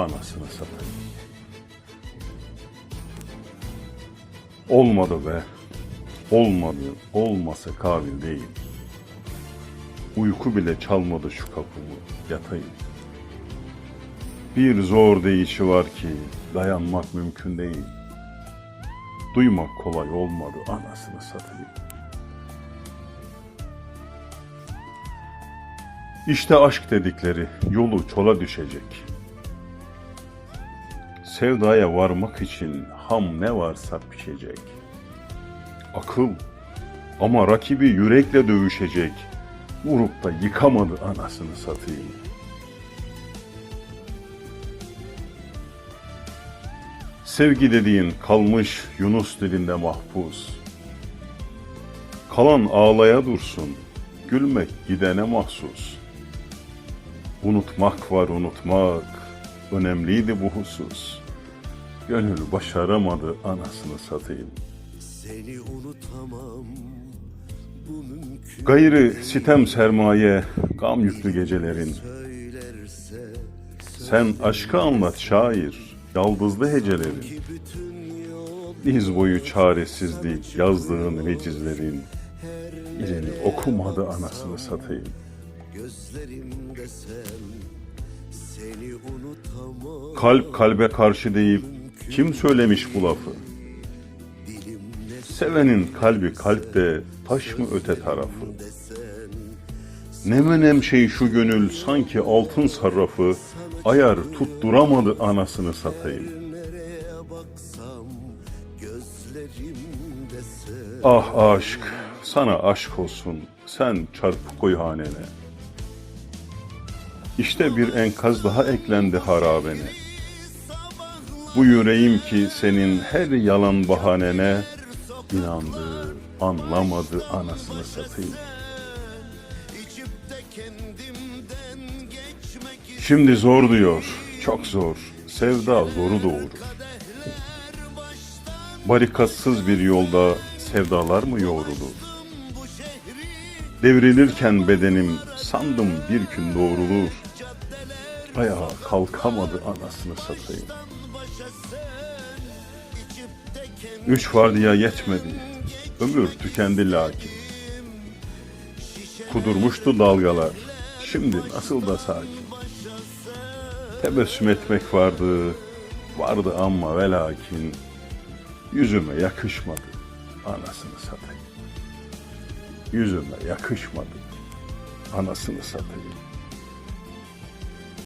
anasını satayım. Olmadı be. Olmadı. Olmasa kabil değil. Uyku bile çalmadı şu kapımı. Yatayım. Bir zor deyişi var ki dayanmak mümkün değil. Duymak kolay olmadı anasını satayım. İşte aşk dedikleri yolu çola düşecek. Sevdaya varmak için ham ne varsa pişecek. Akıl ama rakibi yürekle dövüşecek. Vurup da yıkamadı anasını satayım. Sevgi dediğin kalmış Yunus dilinde mahpus. Kalan ağlaya dursun, gülmek gidene mahsus. Unutmak var unutmak, önemliydi bu husus. Gönül başaramadı anasını satayım. Seni unutamam Gayrı sitem sermaye, gam yüklü gecelerin. Sen aşkı anlat şair, yaldızlı hecelerin. Diz boyu çaresizlik, yazdığın vecizlerin. Birini okumadı anasını satayım. gözlerimde sen Kalp kalbe karşı deyip kim söylemiş bu lafı? Sevenin kalbi kalpte taş mı öte tarafı? Ne menem şey şu gönül sanki altın sarrafı ayar tutturamadı anasını satayım. Ah aşk sana aşk olsun sen çarpı koy hanene. İşte bir enkaz daha eklendi harabene. Bu yüreğim ki senin her yalan bahanene inandı, anlamadı anasını satayım. Şimdi zor diyor, çok zor. Sevda zoru doğurur. Barikatsız bir yolda sevdalar mı yoğrulur? Devrilirken bedenim sandım bir gün doğrulur. Ayağa kalkamadı anasını satayım. Üç vardiya yetmedi. Ömür tükendi lakin. Kudurmuştu dalgalar. Şimdi nasıl da sakin. Tebessüm etmek vardı, vardı ama ve lakin yüzüme yakışmadı anasını satayım. Yüzüme yakışmadı anasını satayım.